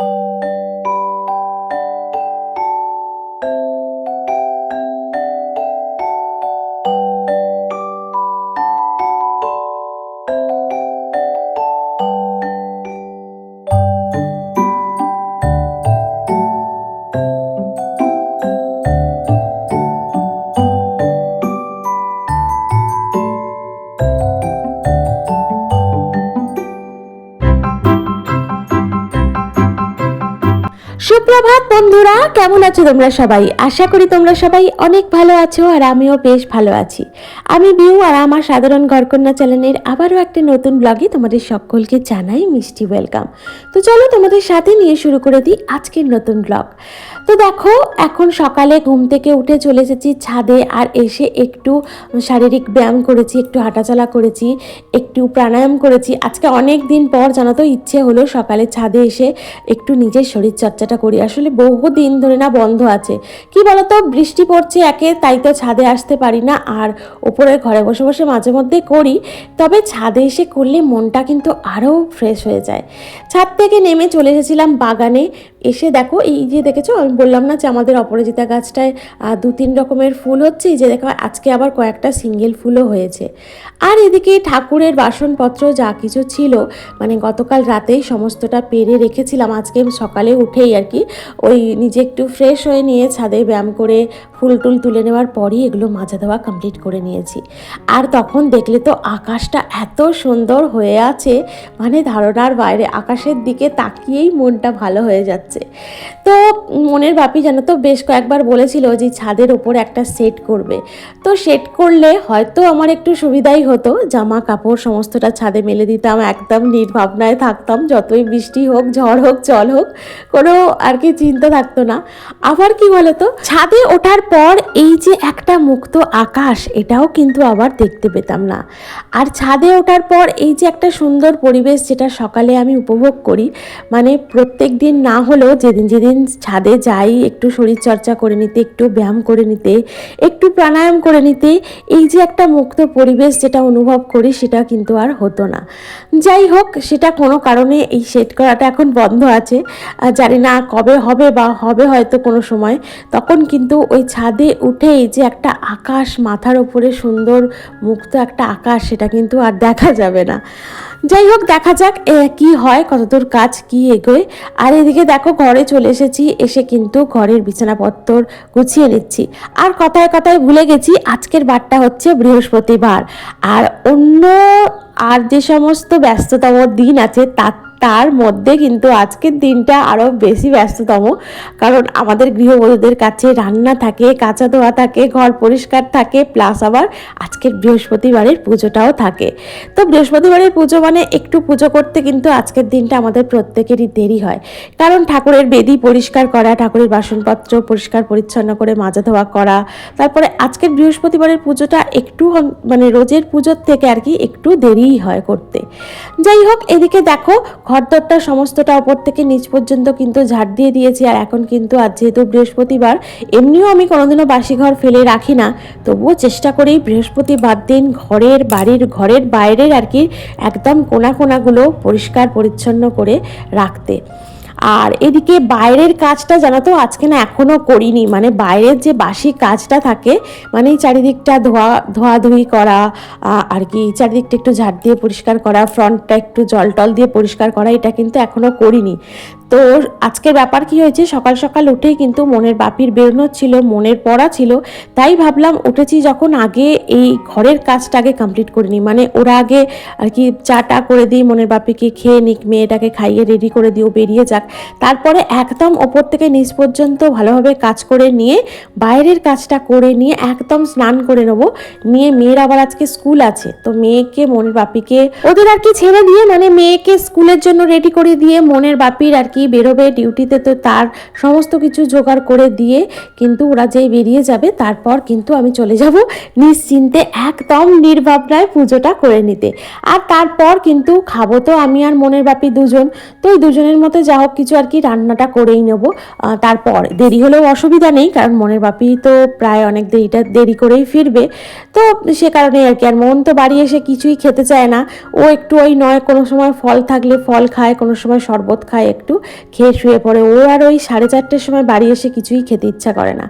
you সুপ্রভাত বন্ধুরা, কেমন আছো তোমরা সবাই? আশা করি তোমরা সবাই অনেক ভালো আছো আর আমিও বেশ ভালো আছি। আমি বিউ আর আমার সাধারণ ঘরকন্যা চ্যানেলের আবারও একটা নতুন ব্লগে তোমাদের সকলকে জানাই মিষ্টি ওয়েলকাম। তো চলো তোমাদের সাথে নিয়ে শুরু করে দিই আজকের নতুন ব্লগ। তো দেখো, এখন সকালে ঘুম থেকে উঠে চলে এসেছি ছাদে আর এসে একটু শারীরিক ব্যায়াম করেছি, একটু হাঁটাচলা করেছি, একটু প্রাণায়াম করেছি। আজকে অনেক দিন পর জানো তো, ইচ্ছে হলো সকালে ছাদে এসে একটু নিজের শরীর চর্চাটা করি। আসলে বহু দিন ধরে না বন্ধ আছে। কি বলতো? বৃষ্টি পড়ছে একে, তাই তো ছাদে আসতে পারি না। আর ওপরে ঘরে বসে বসে মাঝে মধ্যে করি। তবে ছাদে এসে করলে মনটা কিন্তু আরও ফ্রেশ হয়ে যায়। ছাদ থেকে নেমে চলে এসেছিলাম বাগানে। এসে দেখো, এই যে দেখেছ? আমি বললাম না যে আমাদের অপরাজিতা গাছটায় দু তিন রকমের ফুল হচ্ছে। যে দেখো, আজকে আবার কয়েকটা সিঙ্গেল ফুলও হয়েছে। আর এদিকে ঠাকুরের বাসনপত্র যা কিছু ছিল মানে গতকাল রাতেই সমস্তটা পেরে রেখেছিলাম। আজকে সকালে উঠেই আর কি ওই নিজে একটু ফ্রেশ হয়ে নিয়ে ছাদে ব্যায়াম করে ফুল টুল তুলে নেওয়ার পরই এগুলো মাজা দেওয়া কমপ্লিট করে নিয়েছি। আর তখন দেখলে তো আকাশটা এত সুন্দর হয়ে আছে মানে ধারণার বাইরে আকাশের দিকে তাকিয়েই মনটা ভালো হয়ে যাচ্ছে। তো মনের বাপি জানো তো বেশ কয়েকবার বলেছিল যে ছাদের ওপর একটা সেট করবে। তো সেট করলে হয়তো আমার একটু সুবিধাই হতো, জামা কাপড় সমস্তটা ছাদে মেলে দিতাম, একদম নির্ভাবনায় থাকতাম, যতই বৃষ্টি হোক, ঝড় হোক জল হোক, কোনো আর কি চিন্তা থাকতো না। আবার কি বলতো? ছাদে ওঠার পর এই যে একটা মুক্ত আকাশ, এটাও কিন্তু আবার দেখতে পেতাম না। আর ছাদে ওঠার পর এই যে একটা সুন্দর পরিবেশ যেটা সকালে আমি উপভোগ করি মানে প্রত্যেক দিন না হলেও যেদিন যেদিন ছাদে যাই, একটু শরীর চর্চা করে নিতে, একটু ব্যায়াম করে নিতে, একটু প্রাণায়াম করে নিতে, এই যে একটা মুক্ত পরিবেশ যেটা অনুভব করি, সেটা কিন্তু আর হতো না। যাই হোক, সেটা কোনো কারণে এই সেট করাটা এখন বন্ধ আছে। জানি না কবে হবে বা হবে হয়তো কোনো সময়, তখন কিন্তু ওই ছাদে উঠে এই যে একটা আকাশ মাথার ওপরে সুন্দর মুক্ত একটা আকাশ, সেটা কিন্তু আর দেখা যাবে না। যাই হোক, দেখা যাক কি হয়, কতদূর কাজ, কি এগোয়। আর এদিকে দেখো, ঘরে চলে এসেছি, এসে কিন্তু ঘরের বিছানাপত্র গুছিয়ে নিচ্ছি। আর কথায় কথায় ভুলে গেছি, আজকের বারটা হচ্ছে বৃহস্পতিবার। আর অন্য আর যে সমস্ত ব্যস্ততম দিন আছে, তার তার মধ্যে কিন্তু আজকের দিনটা আরও বেশি ব্যস্ততম। কারণ আমাদের গৃহবধূদের কাছে রান্না থাকে, কাঁচা ধোয়া থাকে, ঘর পরিষ্কার থাকে প্লাস আবার আজকের বৃহস্পতিবারের পুজোটাও থাকে। তো বৃহস্পতিবারের পুজো মানে একটু পুজো করতে কিন্তু আজকের দিনটা আমাদের প্রত্যেকেরই দেরি হয়। কারণ ঠাকুরের বেদি পরিষ্কার করা, ঠাকুরের বাসনপত্র পরিষ্কার পরিচ্ছন্ন করে মাজা ধোয়া করা, তারপরে আজকের বৃহস্পতিবারের পুজোটা একটু মানে রোজের পুজোর থেকে আর কি একটু দেরিই হয় করতে। যাই হোক, এদিকে দেখো ঘরদরটা সমস্তটা ওপর থেকে নিচ পর্যন্ত কিন্তু ঝাড় দিয়ে দিয়েছি, আর এখন কিন্তু আজ যেহেতু বৃহস্পতিবার, এমনিও আমি কোনোদিনও বাসি ঘর ফেলে রাখি না। তবুও চেষ্টা করি বৃহস্পতিবার দিন ঘরের বাড়ির, ঘরের বাইরের আর কি একদম কোনা কোনাগুলো পরিষ্কার পরিচ্ছন্ন করে রাখতে। আর এদিকে বাইরের কাজটা জানো তো আজকে না এখনও করিনি মানে বাইরের যে বাসি কাজটা থাকে মানে চারিদিকটা ধোয়া, ধোয়াধুয়ি করা আর কি চারিদিকটা একটু ঝাড় দিয়ে পরিষ্কার করা ফ্রন্টটা একটু জল টল দিয়ে পরিষ্কার করা, এটা কিন্তু এখনও করিনি। তো আজকের ব্যাপার কি হয়েছে? সকাল সকাল উঠেই কিন্তু মনের বাপির বেরোনো ছিল মনের পড়া ছিল। তাই ভাবলাম উঠেছি যখন আগে এই ঘরের কাজটা আগে কমপ্লিট করিনি মানে ওরা আগে আর কি চাটা করে দিই, মনের বাপিকে খেয়ে নিক, মেয়েটাকে খাইয়ে রেডি করে দিও বেরিয়ে যাক। তারপরে একদম ওপর থেকে নিচ পর্যন্ত ভালোভাবে কাজ করে নিয়ে, বাইরের কাজটা করে নিয়ে একদম স্নান করে নেব। নিয়ে মেয়ের আবার আজকে স্কুল আছে, তো মেয়েকে, মনের বাপিকে, ওদের আর কি ছেড়ে দিয়ে মানে মেয়েকে স্কুলের জন্য রেডি করে দিয়ে মনের বাপির আর কি বেরোবে ডিউটিতে তো তার সমস্ত কিছু জোগাড় করে দিয়ে কিন্তু ওরা যেই বেরিয়ে যাবে, তারপর কিন্তু আমি চলে যাব নিশ্চিন্তে একদম নির্ভাবনায় পুজোটা করে নিতে। আর তারপর কিন্তু খাব তো আমি আর মনের বাপি দুজন। তো ওই দুজনের মতো যা হোক কিছু আর কি রান্নাটা করেই নেব। তারপর দেরি হলেও অসুবিধা নেই, কারণ মনের বাপি তো প্রায় অনেক দেরিটা, দেরি করেই ফিরবে। তো সে কারণে আর কি, আর মন তো বাড়ি এসে কিছুই খেতে চায় না। ও একটু ওই নয়, কোনো সময় ফল থাকলে ফল খায়, কোনো সময় শরবত খায় একটু। খেয়ে শুয়ে পড়ে। ও আর ওই সাড়ে চারটের সময় বাড়ি এসে কিছুই খেতে ইচ্ছা করে না।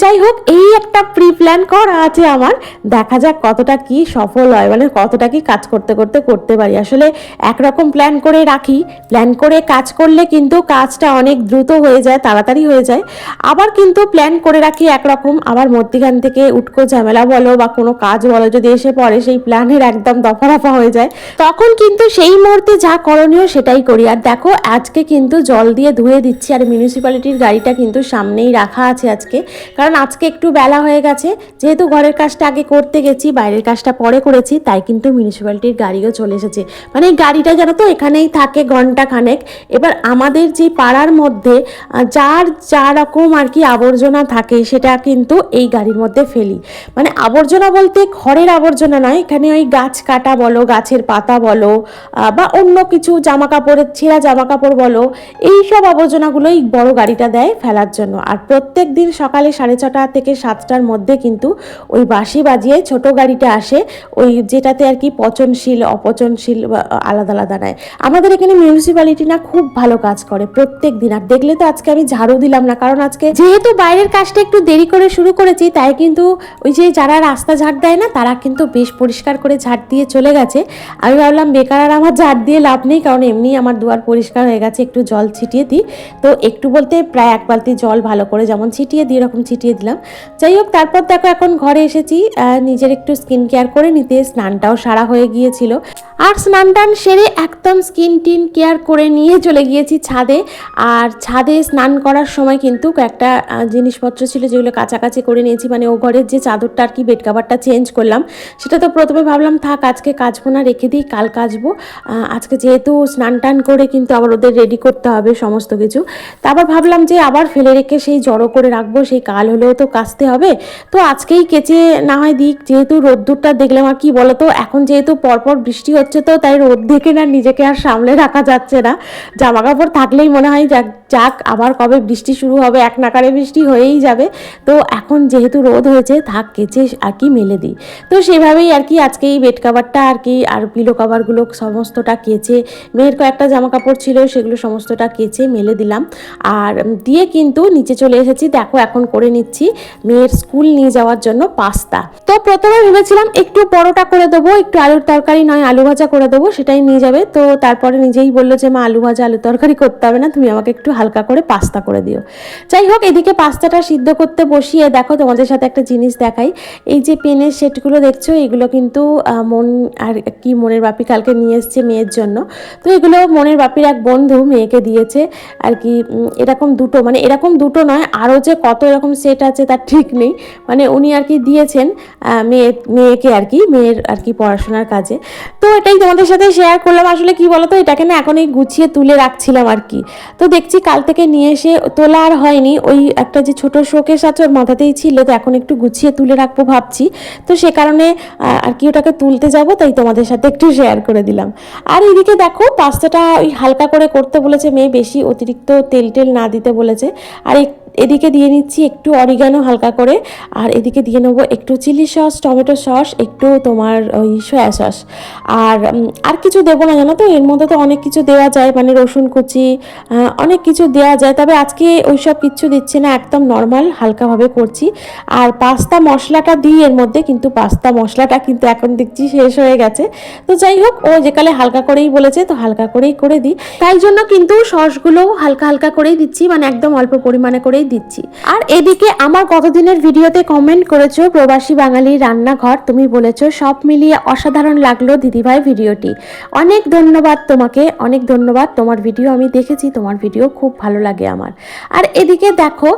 যাই হোক, এই একটা প্রি প্ল্যান করা আছে আমার। দেখা যাক কতটা কি সফল হয় মানে কতটা কি কাজ করতে করতে করতে পারি। আসলে একরকম প্ল্যান করে রাখি। প্ল্যান করে কাজ করলে কিন্তু কাজটা অনেক দ্রুত হয়ে যায়, তাড়াতাড়ি হয়ে যায়। আবার কিন্তু প্ল্যান করে রাখি একরকম। আবার মধ্যিখান থেকে উটকো ঝামেলা বলো বা কোনো কাজ বলো, যদি এসে পড়ে সেই প্ল্যানের একদম দফা হয়ে যায়। তখন কিন্তু সেই মুহূর্তে যা করণীয় সেটাই করি। আর দেখো, আজকে কিন্তু জল দিয়ে ধুয়ে দিচ্ছি আর মিউনিসিপ্যালিটির গাড়িটা কিন্তু সামনেই রাখা আছে আজকে। কারণ আজকে একটু বেলা হয়ে গেছে, যেহেতু ঘরের কাজটা আগে করতে গেছি, বাইরের কাজটা পরে করেছি, তাই কিন্তু মিউনিসিপ্যালিটির গাড়িও চলে এসেছে। মানে এই গাড়িটা জানো তো, এখানেই থাকে ঘণ্টা খানেক এবার আমাদের যে পাড়ার মধ্যে যার যা রকম আর কি আবর্জনা থাকে, সেটা কিন্তু এই গাড়ির মধ্যে ফেলি। মানে আবর্জনা বলতে ঘরের আবর্জনা নয়, এখানে ওই গাছ কাটা বলো, গাছের পাতা বলো বা অন্য কিছু জামা কাপড়ের ছেঁড়া জামা কাপড় বলো এই সব আবর্জনাগুলো এই বড় গাড়িটা দেয় ফেলার জন্য। আর প্রত্যেক দিন সকালে সাড়ে ছটা থেকে সাতটার মধ্যে কিন্তু ওই বাঁশি বাজিয়ে ছোট গাড়িটা আসে। ওই যেটাতে আর কি পচনশীল, অপচনশীল আলাদা আলাদা নেয়। আমাদের এখানে মিউনিসিপ্যালিটি না খুব ভালো কাজ করে প্রত্যেক দিন। আর দেখলে তো আজকে আমি ঝাড়ু দিলাম না, কারণ আজকে যেহেতু বাইরের কাজটা একটু দেরি করে শুরু করেছি, তাই কিন্তু ওই যে যারা রাস্তা ঝাড় দেয় না, তারা কিন্তু বেশ পরিষ্কার করে ঝাড় দিয়ে চলে গেছে। আমি ভাবলাম, বেকার আর আমার ঝাড় দিয়ে লাভ নেই, কারণ এমনি আমার দুয়ার পরিষ্কার হয়ে গেছে, একটু জল ছিটিয়ে দিই। তো একটু বলতে প্রায় এক বালতি জল ভালো করে যেমন ছিটিয়ে দিই এরকম ছিটিয়ে দিলাম। যাই হোক তারপর দেখো এখন ঘরে এসেছি নিজের একটু স্কিন কেয়ার করে নিতে। স্নানটাও সারা হয়ে গিয়েছিল। আর স্নান টান সেরে একদম স্কিন টিন কেয়ার করে নিয়ে চলে গিয়েছি ছাদে। আর ছাদে স্নান করার সময় কিন্তু আহ, জিনিসপত্র ছিল যেগুলো কাছাকাছি করে নিয়েছি। মানে ও ঘরের যে চাদরটা আর কি বেড কাভারটা চেঞ্জ করলাম। সেটা তো প্রথমে ভাবলাম থাক আজকে কাচবো না রেখে দিই কাল কাচবো। আজকে যেহেতু স্নান টান করে কিন্তু আবার ওদের রেডি করতে হবে সমস্ত কিছু। তারপর ভাবলাম যে আবার ফেলে রেখে সেই জড়ো করে রাখব, সেই কাল হলেও তো কাচতে হবে। তো আজকেই কেচে না হয় দিক, যেহেতু রোদ্দুরটা দেখলাম আর কি বলতো, এখন যেহেতু পরপর বৃষ্টি হচ্ছে তো তাই রোদ দেখে না নিজেকে আর সামলে রাখা যাচ্ছে না। জামা কাপড় থাকলেই মনে হয় যাক যাক, আবার কবে বৃষ্টি শুরু হবে, এক নাকারে বৃষ্টি হয়েই যাবে। তো এখন যেহেতু রোদ হয়েছে, থাক, কেচে আর কি মেলে দিই। তো সেভাবেই আর কি আজকে এই বেড কাভারটা আর কি, আর পিলো কাভারগুলো সমস্তটা কেচে, মেয়ের কয়েকটা জামা কাপড় ছিল, সেগুলো সমস্তটা কেচে মেলে দিলাম। আর দিয়ে কিন্তু নিচে চলে এসেছি। দেখো, এখন করে নিচ্ছি মেয়ের স্কুল নিয়ে যাওয়ার জন্য পাস্তা। তো প্রথমে ভেবেছিলাম একটু পরোটা করে দেবো, একটু আলুর তরকারি, নয় আলু ভাজা করে দেবো, সেটাই নিয়ে যাবে। তো তারপরে নিজেই বলল যে, মা, আলু ভাজা আলু তরকারি করতে হবে না, তুমি আমাকে একটু হালকা করে পাস্তা করে দিও। যাই হোক, এদিকে পাস্তাটা সিদ্ধ করতে বসিয়ে দেখো, তোমাদের সাথে একটা জিনিস দেখাই। এই যে পেনের সেটগুলো দেখছ, এগুলো কিন্তু মন আর কি মনের বাপি কালকে নিয়ে এসছে মেয়ের জন্য। তো এগুলো মনের বাপির এক বন্ধু মেয়েকে দিয়েছে আর কি এরকম দুটো মানে এরকম দুটো নয়, আরও যে কত এরকম সেট আছে তার ঠিক নেই। মানে উনি আর কি দিয়েছেন মেয়ে, মেয়েকে আর কি, মেয়ের আর কি পড়াশোনার কাজে। তো এটাই তোমাদের সাথে শেয়ার করলাম। আসলে কি বলতো, এটাকে না এখন এই গুছিয়ে তুলে রাখছিলাম আর কি। তো দেখছি কাল থেকে নিয়ে এসে তোলা আর হয়নি। ওই একটা যে ছোট শোকেস আছে ওর মাথাতেই ছিল, তো এখন একটু গুছিয়ে তুলে রাখব ভাবছি। তো সে কারণে আর কি ওটাকে তুলতে যাব, তাই তোমাদের সাথে একটু শেয়ার করে দিলাম। আর এদিকে দেখো পাস্তাটা ওই হালকা করে করতে বলেছে মেয়ে বেশি অতিরিক্ত তেল টেল না দিতে বলেছে। আর এদিকে দিয়ে নিচ্ছি একটু অরিগানো হালকা করে, আর এদিকে দিয়ে নেব একটু চিলি সস, টমেটো সস, একটু তোমার ওই সয়া সস। আর আর কিছু দেবো না জানো তো? এর মধ্যে তো অনেক কিছু দেওয়া যায় মানে রসুন কুচি অনেক কিছু দেওয়া যায়, তবে আজকে ওই সব কিচ্ছু দিচ্ছি না, একদম নর্মাল হালকাভাবে করছি। আর পাস্তা মশলাটা দিই এর মধ্যে, কিন্তু পাস্তা মশলাটা কিন্তু এখন দেখছি শেষ হয়ে গেছে। তো যাই হোক, ও যেকালে হালকা করেই বলেছে, তো হালকা করেই করে দিই। তাই জন্য কিন্তু সসগুলো হালকা হালকা করেই দিচ্ছি মানে একদম অল্প পরিমাণে করেই দিচ্ছি। আর এদিকে আমার গতদিনের ভিডিওতে কমেন্ট করেছ, প্রবাসী বাঙালি রান্নাঘর। তুমি বলেছ, সব মিলিয়ে অসাধারণ লাগল দিদিভাই ভিডিওটি। অনেক ধন্যবাদ তোমাকে, অনেক ধন্যবাদ। তোমার ভিডিও আমি দেখেছি, তোমার ভিডিও খুব ভালো লাগে আমার। আর এদিকে দেখো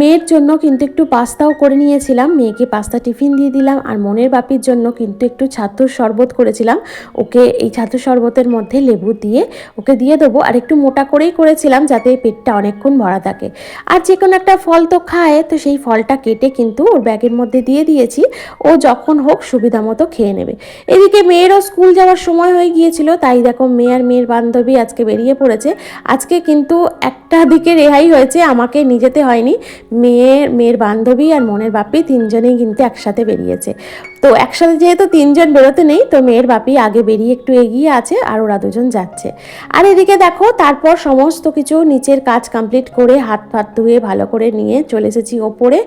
মেয়ের জন্য কিন্তু একটু পাস্তাও করে নিয়েছিলাম। মেয়েকে পাস্তা টিফিন দিয়ে দিলাম, আর মনের বাপির জন্য কিন্তু একটু ছাতুর শরবত করেছিলাম। ওকে এই ছাতুর শরবতের মধ্যে লেবু দিয়ে ওকে দিয়ে দেবো। আর একটু মোটা করেই করেছিলাম, যাতে পেটটা অনেকক্ষণ ভরা থাকে। আর যে কোনো একটা ফল তো খায়, তো সেই ফলটা কেটে কিন্তু ওর ব্যাগের মধ্যে দিয়ে দিয়েছি। ও যখন হোক সুবিধা মতো খেয়ে নেবে। এদিকে মেয়েরও স্কুল যাওয়ার সময় হয়ে গিয়েছিল, তাই দেখো মেয়ে আর মেয়ের বান্ধবী আজকে বেরিয়ে পড়েছে। আজকে কিন্তু একটা দিকে রেহাই হয়েছে, আমাকে নিয়ে যেতে হয়নি। মেয়ের মেয়ের বান্ধবী আর মনের বাপি তিনজনেই কিন্তু একসাথে বেরিয়েছে। তো একসাথে যেহেতু তিনজন বেরোতে নেই, তো মেয়ের বাপি আগে বেরিয়ে একটু এগিয়ে আছে আর ওরা দুজন যাচ্ছে। আর এদিকে দেখো, তারপর সমস্ত কিছু নিচের কাজ কমপ্লিট করে হাত ফাত ধুয়ে ভালো করে নিয়ে চলে এসেছি ওপরে।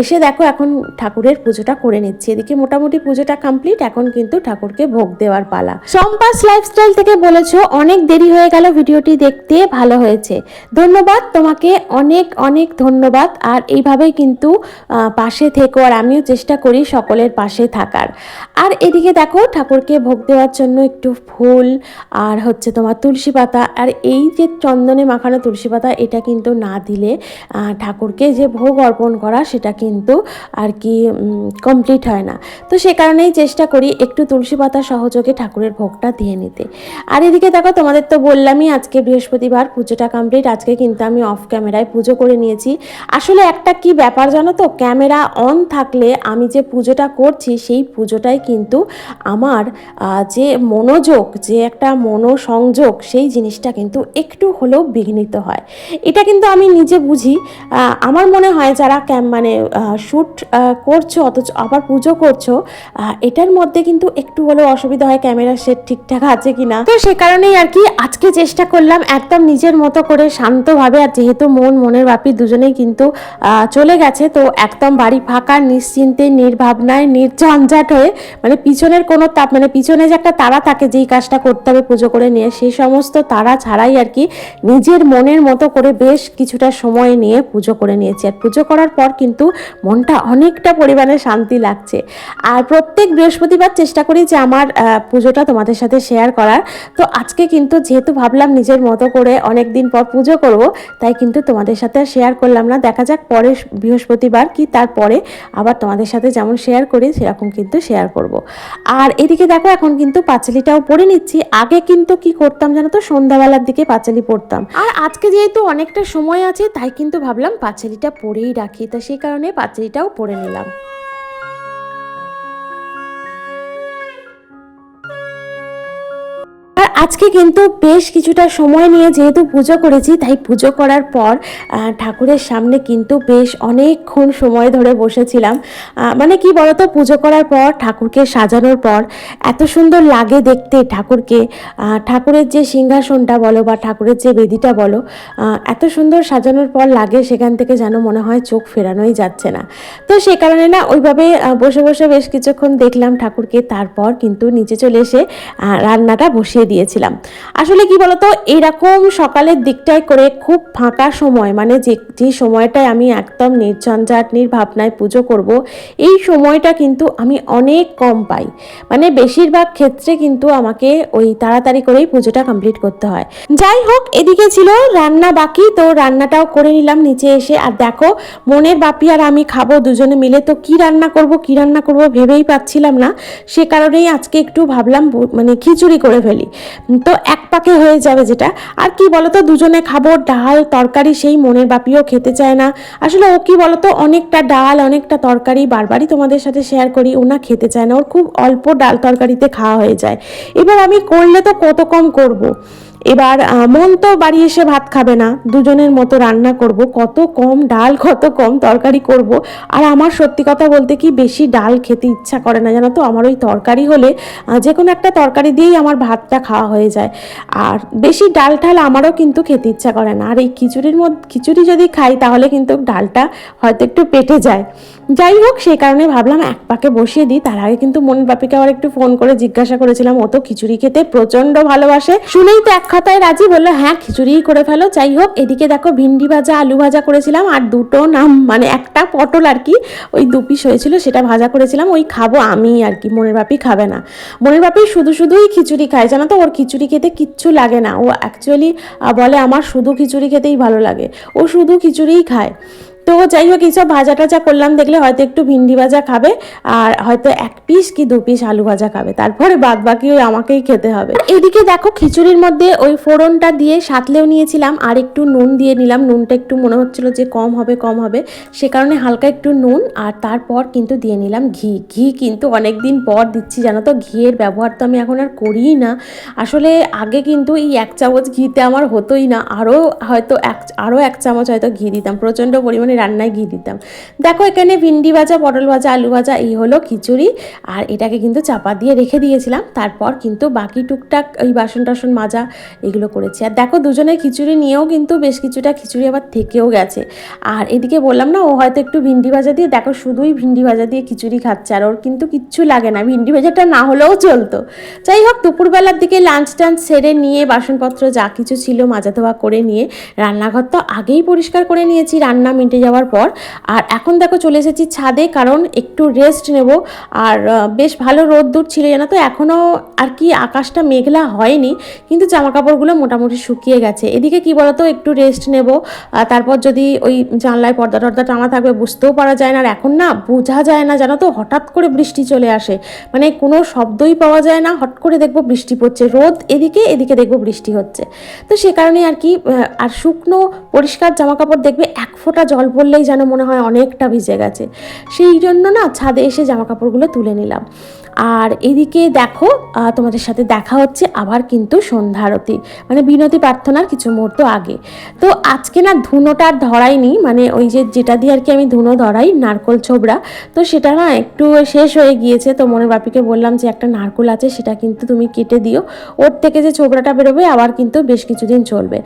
এসে দেখো এখন ঠাকুরের পুজোটা করে নিচ্ছি। এদিকে মোটামুটি পুজোটা কমপ্লিট এখন কিন্তু ঠাকুরকে ভোগ দেওয়ার পালা। সম্পাস লাইফস্টাইল থেকে বলেছ, অনেক দেরি হয়ে গেল ভিডিওটি দেখতে, ভালো হয়েছে। ধন্যবাদ, তোমাকে অনেক অনেক ধন্যবাদ। আর এইভাবেই কিন্তু পাশে থেকো, আর আমিও চেষ্টা করি সকলের পাশে থাকার। আর এদিকে দেখো, ঠাকুরকে ভোগ দেওয়ার জন্য একটু ফুল, আর হচ্ছে তোমার তুলসী পাতা। আর এই যে চন্দনে মাখানো তুলসী পাতা, এটা কিন্তু না দিলে ঠাকুরকে যে ভোগ অর্পণ করা সেটা কিন্তু আর কি কমপ্লিট হয় না। তো সে কারণেই চেষ্টা করি একটু তুলসী পাতা সহযোগে ঠাকুরের ভোগটা দিয়ে নিতে। আর এদিকে দেখো, তোমাদের তো বললামই আজকে বৃহস্পতিবার পুজোটা কমপ্লিট আজকে কিন্তু আমি অফ ক্যামেরায় পুজো করে নিয়েছি। আসলে একটা কি ব্যাপার জানো তো ক্যামেরা অন থাকলে আমি যে পুজোটা করছি সেই পুজোটাই কিন্তু আমার যে মনোযোগ, যে একটা মনোসংযোগ, সেই জিনিসটা কিন্তু একটু হলেও বিঘ্নিত হয়। এটা কিন্তু আমি নিজে বুঝি আমার মনে হয় যারা মানে শ্যুট করছ, অথচ আবার পুজো করছ এটার মধ্যে কিন্তু একটু হলেও অসুবিধা হয় ক্যামেরা সেট ঠিকঠাক আছে কিনা। তো সে কারণেই আর কি আজকে চেষ্টা করলাম একদম নিজের মতো করে শান্তভাবে, আর যেহেতু মন, মনের বাপি দুজনেই কিন্তু চলে গেছে, তো একদম বাড়ি ফাঁকা, নিশ্চিন্তে, নির্ভাবনায়, নির্ঝঞ্ঝাট হয়ে মানে পিছনের কোনো তাপ মানে পিছনে যে একটা তারা থাকে, যেই কাজটা করতে হবে, পুজো করে নিয়ে সেই সমস্ত তারা ছাড়াই আর কি নিজের মনের মতো করে বেশ কিছুটা সময় নিয়ে পুজো করে নিয়েছি। আর পুজো করার পর কিন্তু মনটা অনেকটা পরিমাণে শান্তি লাগছে। আর প্রত্যেক বৃহস্পতিবার চেষ্টা করি যে আমার পুজোটা তোমাদের সাথে শেয়ার করার। তো আজকে কিন্তু যেহেতু ভাবলাম নিজের মতো করে অনেক দিন পর পুজো করব, তাই কিন্তু তোমাদের সাথে শেয়ার করলাম না। দেখা যাক পরে বৃহস্পতিবার কি তারপরে আবার তোমাদের সাথে যেমন শেয়ার করি, সেরকম কিন্তু শেয়ার করব। আর এদিকে দেখো, এখন কিন্তু পাঁচালিটাও পড়ে নিচ্ছি। আগে কিন্তু কি করতাম জানো তো? সন্ধ্যাবেলার দিকে পাঁচালি পড়তাম আর আজকে যেহেতু অনেকটা সময় আছে, তাই কিন্তু ভাবলাম পাঁচালিটা পরেই রাখি। তা সেই কারণে পাঁচালিটাও পরে নিলাম। আজকে কিন্তু বেশ কিছুটা সময় নিয়ে যেহেতু পুজো করেছি, তাই পুজো করার পর ঠাকুরের সামনে কিন্তু বেশ অনেকক্ষণ সময় ধরে বসেছিলাম। মানে কি বলতো, পুজো করার পর, ঠাকুরকে সাজানোর পর, এত সুন্দর লাগে দেখতে ঠাকুরকে। ঠাকুরের যে সিংহাসনটা বলো বা ঠাকুরের যে বেদিটা বলো এত সুন্দর সাজানোর পর লাগে সেখান থেকে যেন মনে হয় চোখ ফেরানোই যাচ্ছে না। তো সে কারণে না, ওইভাবে বসে বসে বেশ কিছুক্ষণ দেখলাম ঠাকুরকে, তারপর কিন্তু নিচে চলে এসে রান্নাটা বসিয়ে দিয়েছিলাম আসলে কি বলতো, এরকম সকালের দিকটায় করে খুব ফাঁকা সময় মানে যে যে সময়টায় আমি একদম নির্ঝঞ্ঝাট নির্ভাবনায় পুজো করব, এই সময়টা কিন্তু আমি অনেক কম পাই। মানে বেশিরভাগ ক্ষেত্রে কিন্তু আমাকে ওই তাড়াতাড়ি করেই পুজোটা কমপ্লিট করতে হয়। যাই হোক, এদিকে ছিল রান্না বাকি, তো রান্নাটাও করে নিলাম নিচে এসে। আর দেখো, মনের বাপি আর আমি খাব দুজনে মিলে, তো কি রান্না করব, কি রান্না করব ভেবেই পাচ্ছিলাম না। সে কারণেই আজকে একটু ভাবলাম মানে খিচুড়ি করে ফেলি। তো এক পাকে হয়ে যাবে যেটা। আর কি বলতো, দুজনে খাব ডাল, তরকারি, সেই মনের বাপিও খেতে চায় না। আসলে ও কি বলতো, অনেকটা ডাল, অনেকটা তরকারি বারবারই তোমাদের সাথে শেয়ার করি, ও না খেতে চায় না। ওর খুব অল্প ডাল তরকারিতে খাওয়া হয়ে যায়। এবার আমি করলে তো কত কম করব। এবার মন তো বাড়ি এসে ভাত খাবে না। দুজনের মতো রান্না করব। কত কম ডাল, কত কম তরকারি করব। আর আমার সত্যি কথা বলতে কি, বেশি ডাল খেতে ইচ্ছা করে না। জানো তো, আমার ওই তরকারি হলে যে কোনো একটা তরকারি দিয়েই আমার ভাতটা খাওয়া হয়ে যায়। আর বেশি ডাল ঠাল আমারও কিন্তু খেতে ইচ্ছা করে না। আর এই খিচুড়ির মধ্যে খিচুড়ি যদি খাই, তাহলে কিন্তু ডালটা হয়তো একটু পেটে যায়। যাই হোক, সেই কারণে ভাবলাম এক পাকে বসিয়ে দিই। তার আগে কিন্তু মন বাপিকে আবার একটু ফোন করে জিজ্ঞাসা করেছিলাম, ও তো খিচুড়ি খেতে প্রচণ্ড ভালোবাসে। শুনেই তো এক খাতায় রাজি বলল হ্যাঁ খিচুড়িই করে ফেলো, যাই হোক, এদিকে দেখো ভিন্ডি ভাজা, আলু ভাজা করেছিলাম, আর দুটো নাম মানে একটা পটল আর কি, ওই দু পিস হয়েছিল, সেটা ভাজা করেছিলাম, ওই খাব আমি আর কি, মনের বাপি খাবে না। মনের বাপি শুধু শুধুই খিচুড়ি খায়, জানো তো, ওর খিচুড়ি খেতে কিচ্ছু লাগে না, ও অ্যাকচুয়ালি বলে আমার শুধু খিচুড়ি খেতেই ভালো লাগে, ও শুধু খিচুড়িই খায়। তো যাই হোক এইসব ভাজা টাজা করলাম, দেখলে হয়তো একটু ভিন্ডি ভাজা খাবে, আর হয়তো এক পিস কি দু পিস আলু ভাজা খাবে। তারপরে বাদ বাকি ওই আমাকেই খেতে হবে। এদিকে দেখো, খিচুড়ির মধ্যে ওই ফোড়নটা দিয়ে সাতলেও নিয়েছিলাম, আর একটু নুন দিয়ে নিলাম। নুনটা একটু মনে হচ্ছিল যে কম হবে কম হবে। সে কারণে হালকা একটু নুন, আর তারপর কিন্তু দিয়ে নিলাম ঘি। ঘি কিন্তু অনেক দিন পর দিচ্ছি, জানো তো, ঘিয়ের ব্যবহার তো আমি এখন আর করিই না। আসলে আগে কিন্তু এই এক চামচ ঘিতে আমার হতোই না আরও হয়তো এক আরও এক চামচ হয়তো ঘি দিতাম। প্রচণ্ড পরিমাণে রান্নায় ঘি দিতাম। দেখো, এখানে ভিন্ডি ভাজা, পটল ভাজা, আলু ভাজা, এই হলো খিচুড়ি। আর এটাকে কিন্তু চাপা দিয়ে রেখে দিয়েছিলাম। তারপর কিন্তু বাকি টুকটাক ওই বাসন টাসন মাজা এগুলো করেছি। আর দেখো, দুজনে খিচুড়ি নিয়েও কিন্তু বেশ কিছুটা খিচুড়ি আবার থেকেও গেছে। আর এদিকে বললাম না, ও হয়তো একটু ভিন্ডি ভাজা দিয়ে, দেখো, শুধুই ভিন্ডি ভাজা দিয়ে খিচুড়ি খাচ্ছে। আর ওর কিন্তু কিচ্ছু লাগে না। ভিন্ডি ভাজাটা না হলেও চলতো। যাই হোক, দুপুরবেলার দিকে লাঞ্চ টাঞ্চ সেরে নিয়ে, বাসনপত্র যা কিছু ছিল মাজা ধোয়া করে নিয়ে, রান্নাঘর তো আগেই পরিষ্কার করে নিয়েছি। রান্না মিটে যাওয়ার পর। আর এখন দেখো চলে এসেছি ছাদে, কারণ একটু রেস্ট নেব। আর বেশ ভালো রোদ দূর ছিল জানো তো এখনও আর কি আকাশটা মেঘলা হয়নি, কিন্তু জামা কাপড়গুলো মোটামুটি শুকিয়ে গেছে। এদিকে কি বলতো, একটু রেস্ট নেব তারপর যদি ওই জানলায় পর্দা টর্দা টানা থাকবে, বুঝতেও পারা যায় না। আর এখন না বোঝা যায় না জানো তো, হঠাৎ করে বৃষ্টি চলে আসে। মানে কোনো শব্দই পাওয়া যায় না, হট করে দেখব বৃষ্টি পড়ছে। রোদ এদিকে এদিকে দেখব বৃষ্টি হচ্ছে। তো সে কারণে আর কি আর শুকনো পরিষ্কার জামা কাপড় দেখবে, এক ফোঁটা জল পড়লেই যেন মনে হয় অনেকটা ভিজে গেছে। সেই জন্য না ছাদে এসে জামা কাপড়গুলো তুলে নিলাম। আর এদিকে দেখো তোমাদের সাথে দেখা হচ্ছে আবার কিন্তু সন্ধ্যা আরতি মানে বিনতি প্রার্থনার কিছু মুহূর্ত আগে। তো আজকে না ধুনোটা ধরাইনি মানে ওই যে যেটা দিয়ে আর কি আমি ধুনো ধরাই, নারকোল ছোবড়া, তো সেটা না একটু শেষ হয়ে গিয়েছে, তো মনের বাপিকে বললাম যে একটা নারকোল আছে, সেটা কিন্তু তুমি কেটে দিও। ওর থেকে যে ছোবড়াটা বেরোবে, আবার কিন্তু বেশ কিছুদিন চলবে।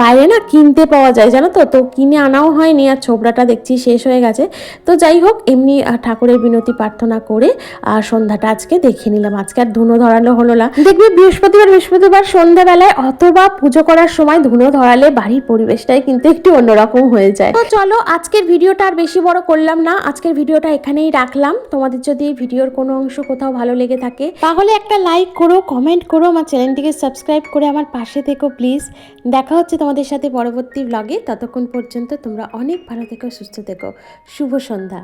বাইরে না কিনতে পাওয়া যায়, জানো তো? তো কিনে আনাও হয়নি, আর ছোবড়াটা দেখছি শেষ হয়ে গেছে। তো যাই হোক, এমনি ঠাকুরের বিনতি প্রার্থনা করে আর সন্ধ্যাটা আজকে দেখে নিলাম। আজকে আর ধুনো ধরানো হলো না। দেখবি বৃহস্পতিবার বৃহস্পতিবার সন্ধ্যাবেলায় অথবা পুজো করার সময় ধুনো ধরালে বাড়ির পরিবেশটাই কিন্তু একটু অন্যরকম হয়ে যায়। তো চলো, আজকের ভিডিওটা আর বেশি বড় করলাম না। আজকের ভিডিওটা এখানেই রাখলাম। তোমাদের যদি ভিডিওর কোনো অংশ কোথাও ভালো লেগে থাকে, তাহলে একটা লাইক করো, কমেন্ট করো, আমার চ্যানেলটিকে সাবস্ক্রাইব করে আমার পাশে থেকো, প্লিজ। দেখা হচ্ছে তোমাদের সাথে পরবর্তী ব্লগে ততক্ষণ পর্যন্ত তোমরা অনেক ভালো থেকো, সুস্থ থেকো। শুভ সন্ধ্যা।